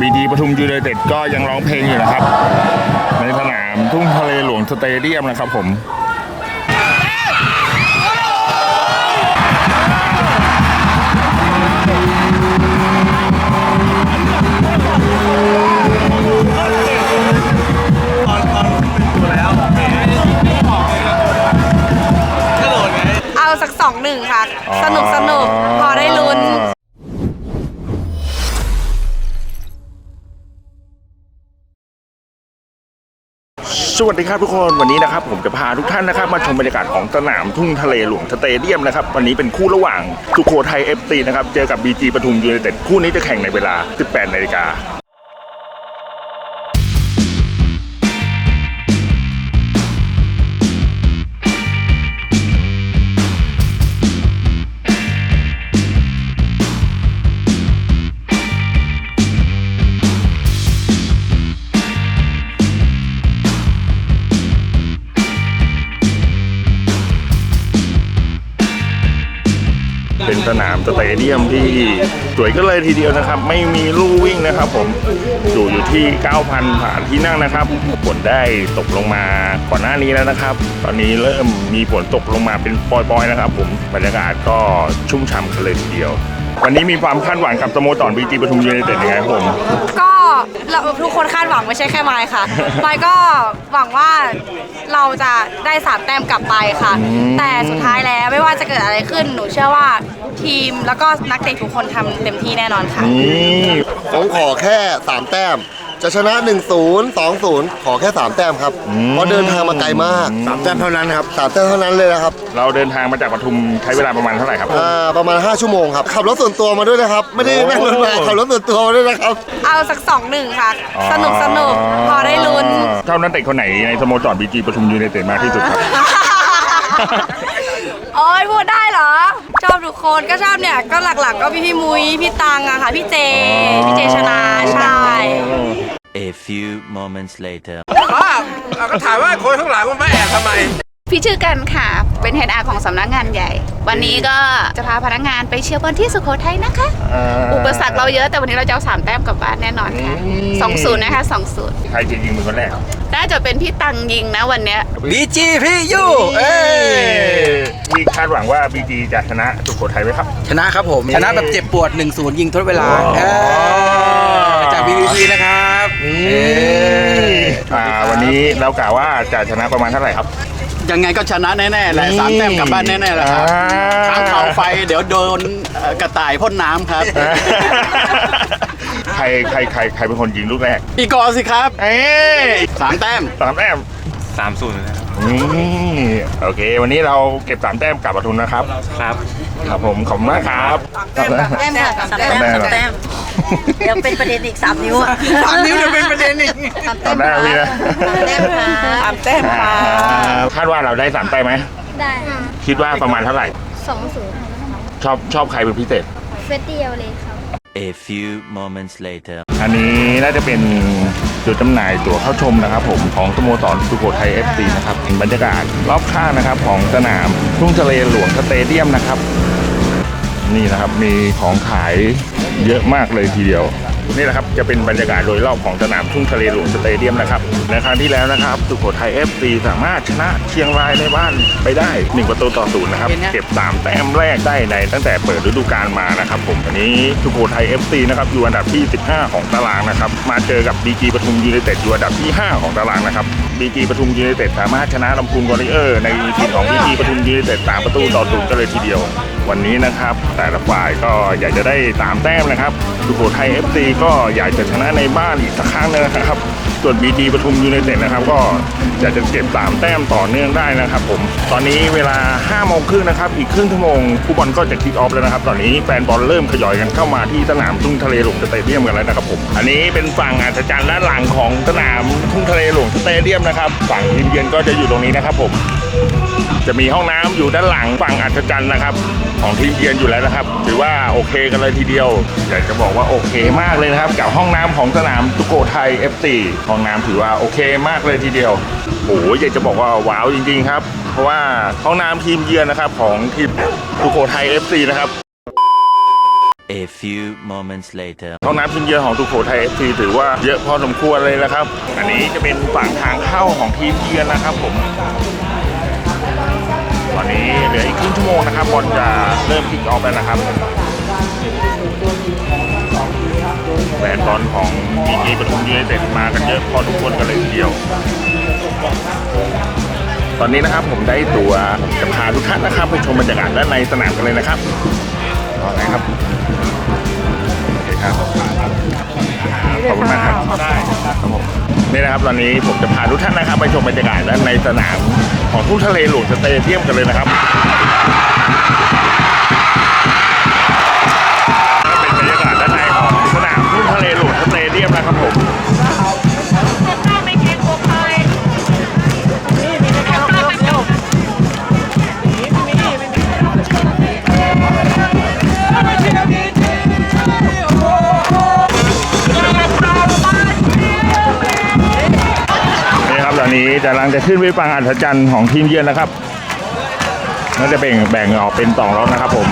บีดีปทุมยูไนเต็ดก็ยังร้องเพลงอยู่นะครับ ในสนามทุ่งทะเลหลวงสเตเดียมนะครับผมเอาสักสองหนึ่งค่ะอ๋อสนุกสนุกพอได้ลุ้น สวัสดีครับทุกคนวันนี้นะครับผมจะพาทุกท่านนะครับมาชมบรรยากาศของสนามทุ่งทะเลหลวงสเตเดียมนะครับวันนี้เป็นคู่ระหว่างสุโขทัยเอฟซีนะครับเจอกับบีจีปทุมยูไนเต็ดคู่นี้จะแข่งในเวลา 18นาฬิกา เป็นสนามสเตเดียมที่สวยก็เลยทีเดียวนะครับ ไม่มีลู่วิ่งนะครับ ผมอยู่อยู่ที่ 9,000ผ่านที่นั่งนะครับฝนได้ตกลงมาก่อนหน้านี้แล้วนะครับ ตอนนี้เริ่มมีฝนตกลงมาเป็นปล่อยๆนะครับ ผมบรรยากาศก็ชุ่มฉ่ำกันเลยทีเดียว วันนี้มีความคาดหวังกับสโมสรบีจีปทุมยูไนเต็ดยังไงครับผมก็ เราทุกคนคาดหวังไม่ใช่แค่ไมค์ค่ะไมค์ก็หวังว่าเราจะได้สามแต้มกลับไปค่ะ แต่สุดท้ายแล้วไม่ว่าจะเกิดอะไรขึ้นหนูเชื่อว่าทีมแล้วก็นักเตะทุกคนทำเต็มที่แน่นอนค่ะนี่ผมขอแค่3แต้ม จะชนะ 1 0 2 0 ขอแค่ 3 แต้มครับ เพราะเดินทางมาไกลมาก3แต้มเท่านั้นครับ3แต้มเท่านั้นเลยนะครับเราเดินทางมาจากปทุมใช้เวลาประมาณเท่าไหร่ครับ อ่าประมาณ 5 ชั่วโมงครับ ขับรถส่วนตัวมาด้วยนะครับ ไม่ได้นั่งรถมาขับรถส่วนตัวมาด้วยนะครับ เอาสักสองหนึ่งค่ะสนุกสนุกพอได้ลุ้นเท่านั้นเตะคนไหนในสโมสรบีจีปทุมยูไนเต็ดมากที่สุดครับ โอ้ยพูดได้เหรอ ชอบทุกคนก็ชอบเนี่ย ก็หลักๆ ก็พี่พี่มุ้ยพี่ตังอะค่ะ พี่เจ พี่เจชนะใช่ A few moments later. อ้าวเราก็ถามว่าคนข้างหลังมันมาแอบทำไม พี่ชื่อกันค่ะ เป็นเฮดอาของสำนักงานใหญ่ วันนี้ก็จะพาพนักงานไปเชียร์บอลที่สุโขทัยนะคะอุปสรรคเราเยอะแต่วันนี้เราจะเอาสามแต้มกลับบ้านแน่นอนค่ะสองศูนย์นะคะสองศูนย์ใครจะยิงเป็นคนแรกน่าจะเป็นพี่ตังยิงนะวันเนี้ยบีจีพี่ยูเอ้ยที่คาดหวังว่าบีจีจะชนะสุโขทัยไหมครับ ชนะครับผม ชนะแบบเจ็บปวด 1-0 ยิงทดเวลาอ๋อเอ้ยจาก BBP นะครับนี่เอ้ยอ่าวันนี้เรากล่าวว่าจะชนะประมาณเท่าไหร่ครับ ยังไงก็ชนะแน่ๆแหละสามแต้มกลับบ้านแน่ๆแหละครับอ่าค้างเข่าไฟเดี๋ยวโดนเอ่อกระต่ายพ่นน้ำครับ ใครใครใครใครเป็นคนยิงลูกแรก อีกอสิครับเอ้ยสามแต้มสามแต้มสามศูนย์นะครับนี่ โอเค วันนี้เราเก็บสามแต้มกลับปทุมนะครับ ครับ ครับผมขอบคุณมากครับแต้มค่ะสามแต้มสามแต้มสามแต้มเดี๋ยวเป็นประเด็นอีกสามนิ้วอะสามนิ้วจะเป็นประเด็นอีกสามสามแต้มพี่นะแต้มค่ะสามแต้มค่ะคาดว่าเราได้สามแต้มไหมได้คิดว่าประมาณเท่าไหร่สองศูนย์ชอบชอบใครเป็นพิเศษเฟสเดียวเลยครับ A few moments later. อันนี้น่าจะเป็น จุดจำหน่ายตั๋วเข้าชมนะครับ ผมของสโมสรสุโขทัย FC นะครับเห็นบรรยากาศรอบข้างนะครับของสนามทุ่งทะเลหลวงสเตเดียมนะครับ นี่นะครับมีของขายเยอะมากเลยทีเดียว นี่แหละครับจะเป็นบรรยากาศโดยรอบของสนามทุ่งทะเลหลวงสเตเดียมนะครับในครั้งที่แล้วนะครับสุโขทัย FC สามารถชนะเชียงรายในบ้านไปได้ 1 ประตูต่อศูนย์นะครับเก็บ3แต้มแรกได้ในตั้งแต่เปิดฤดูกาลมานะครับผมอันนี้สุโขทัย FC นะครับอยู่อันดับที่ 15 ของตารางนะครับมาเจอกับบีจีปทุมยูไนเต็ดอยู่อันดับที่ 5 ของตารางนะครับบีจีปทุมยูไนเต็ดสามารถชนะลำพูนวอริเออร์ในทีมของบีจีปทุมยูไนเต็ด3ประตูต่อศูนย์กันเลยทีเดียว วันนี้นะครับ แต่ละฝ่ายก็อยากจะได้3แต้มนะครับสุโขทัย FC ก็อยากจะชนะในบ้านอีกสักครั้งหนึงนะครับ ส่วนบีจีปทุมยูไนเต็ดนะครับ ก็อยากจะเก็บ3แต้มต่อเนื่องได้นะครับ ผม ตอนนี้เวลา5โมงครึ่งนะครับ อีกครึ่งชั่วโมงผู้บอลก็จะคิกออฟแล้วนะครับ ตอนนี้แฟนบอลเริ่มขยอยกันเข้ามาที่สนามทุ่งทะเลหลวงสเตเดียมกันแล้วนะครับผม อันนี้เป็นฝั่งอัศจรรย์ด้านหลังของสนามทุ่งทะเลหลวงสเตเดียมนะครับ ฝั่งทีมเยือนก็จะอยู่ตรงนี้นะครับผม จะมีห้องน้ำอยู่ด้านหลังฝั่งอัศจรรย์นะครับ ของทีมเยือนอยู่แล้วนะครับ ถือว่าโอเคกันเลยทีเดียว อยากจะบอกว่าโอเคมากเลยนะครับ กับห้องน้ำของสนามสุโขทัย FC ห้องน้ำถือว่าโอเคมากเลยทีเดียวโอ้โหอยากจะบอกว่าว้าวจริง ๆ ครับ เพราะว่าห้องน้ำทีมเยือนนะครับของทีมสุโขทัย FC นะครับ A few moments later. ห้องน้ำชิ้นเยอะของสุโขทัยเอฟซีถือว่าเยอะพอสมควรเลยนะครับ อันนี้จะเป็นฝั่งทางเข้าของทีมเยือนนะครับผมต อนนี้เหลืออีกครึ่งชั่วโมงนะครับบอลจะเริ่มคิกออฟแล้วนะครับแฟนบอลของบีจีปทุมยูไนเต็ดมากันเยอะพอสมควรกันเลยทีเดียว ตอนนี้นะครับผมได้ตัวจะพาทุกท่านนะครับ ไปชมบรรยากาศด้านในสนามกันเลยนะครับเอาไหนครับโอเคครับขอบคุณมากครับได้ครับผมนี่นะครับตอนนี้ผมจะพาทุกท่านนะครับ ไปชมบรรยากาศด้านในสนาม ของทุ่งทะเลหลวงสเตเดียมกันเลยนะครับ จะขึ้นไปฟังอัศจรรย์ของทีมเยือนนะครับน่าจะแบ่งแบ่งออกเป็นสองรอบนะครับผม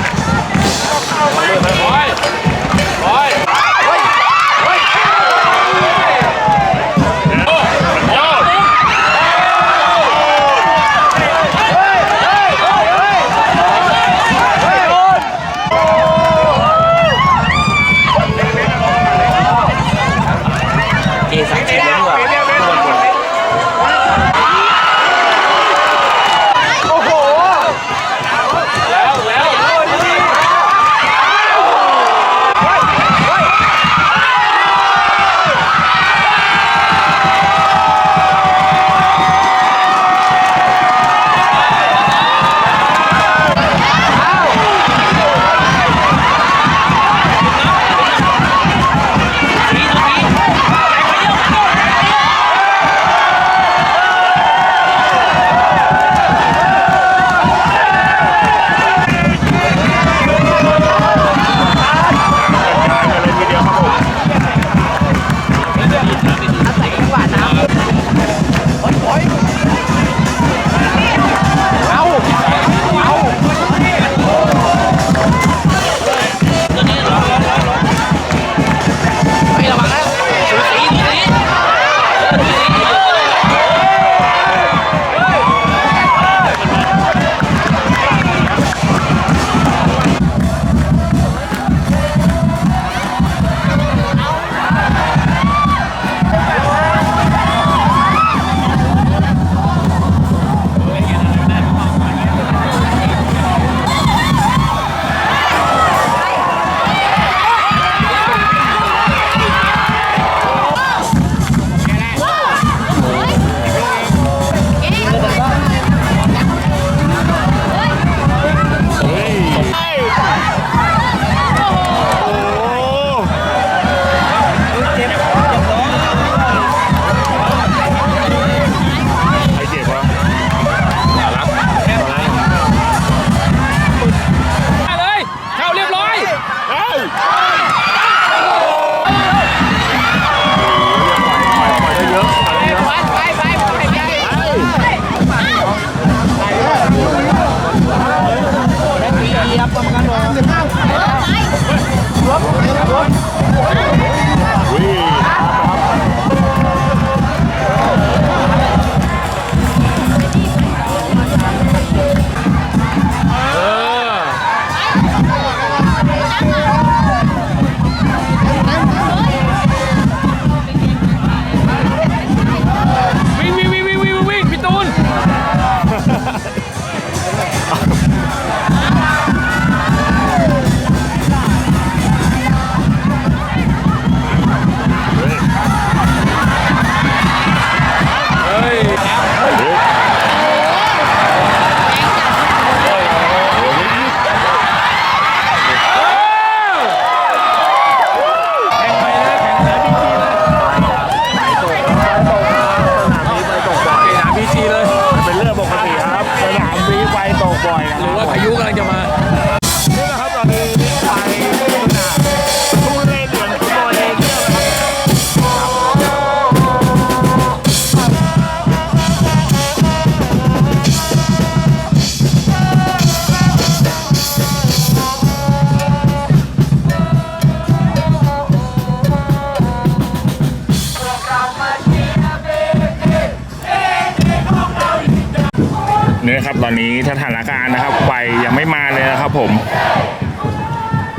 อนนี้สถานการณ์นะครับไฟยังไม่มาเลยนะครับผม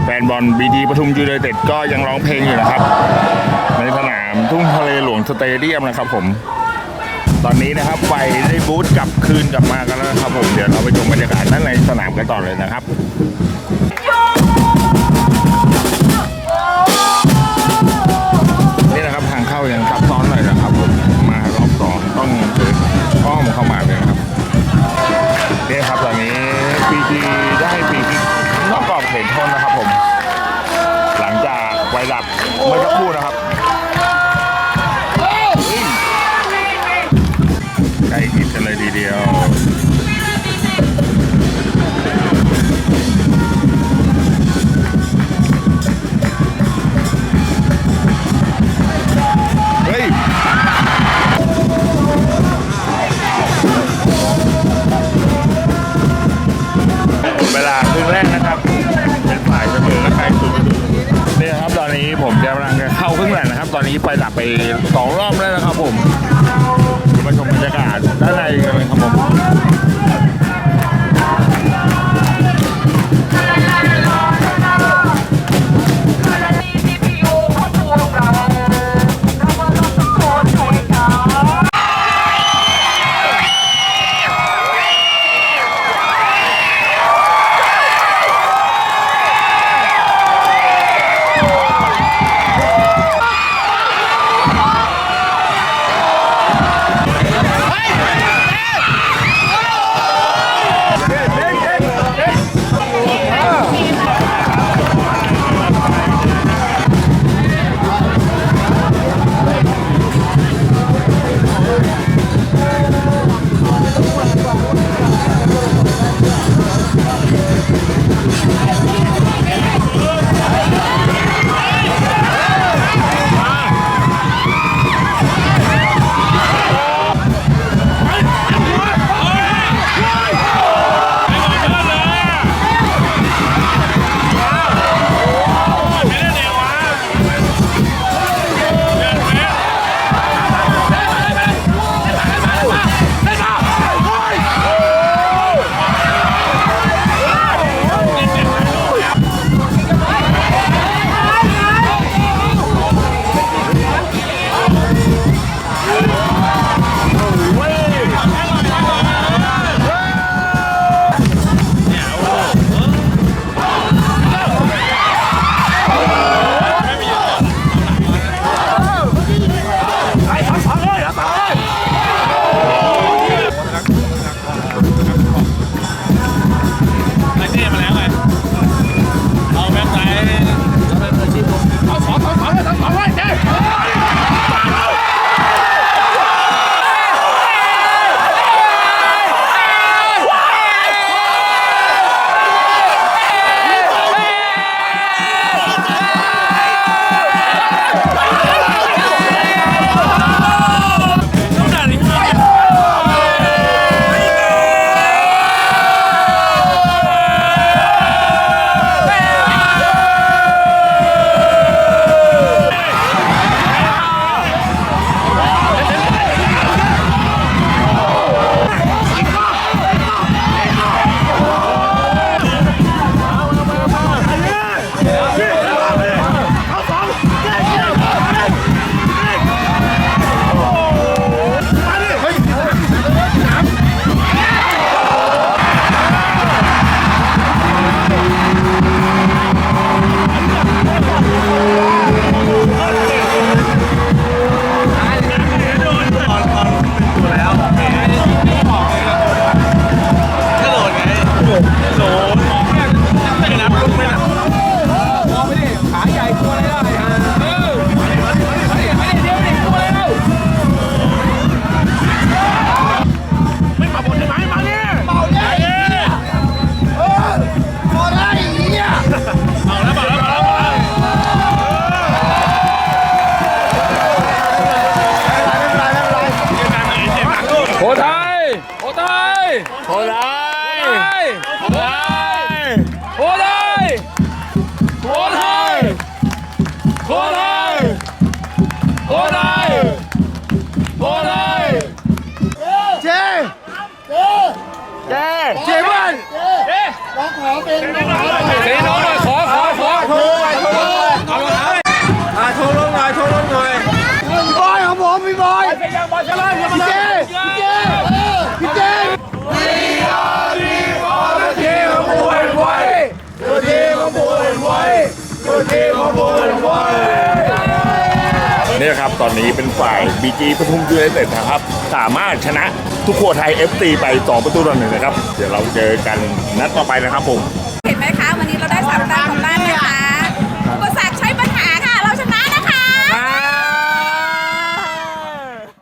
แฟนบอลบีดีปทุมยูไนเต็ดก็ยังร้องเพลงอยู่นะครับ ในสนามทุ่งทะเลหลวงสเตเดียมนะครับผม ตอนนี้นะครับไฟได้บูตกลับคืนกลับมากันแล้วนะครับผมเดี๋ยวเราไปชมบรรยากาศด้านในสนามกันต่อเลยนะครับนี่นะครับทางเข้ายังซับซ้อนหน่อยนะครับผมมารอบสองต้องอ้อมเข้ามาเลยครับ นี่ครับตอนนี้ปีจีได้ปีกนอกกรอบเขตโทษนะครับผม หลังจากไวรับเมื่อสักครู่นะครับ ผมกำลังจะเข้าครึ่งหลังนะครับ ตอนนี้ไปดับไปสองรอบแล้วนะครับผมมาชมบรรยากาศด้านในกันเลยครับผม Hola. ครับ ตอนนี้เป็นฝ่ายบีจีปทุมยูไนเต็ดนะครับ สามารถชนะทุกโคไทย FC ไป2ประตูต่อหนึ่งนะครับ เดี๋ยวเราเจอกันนัดต่อไปนะครับผม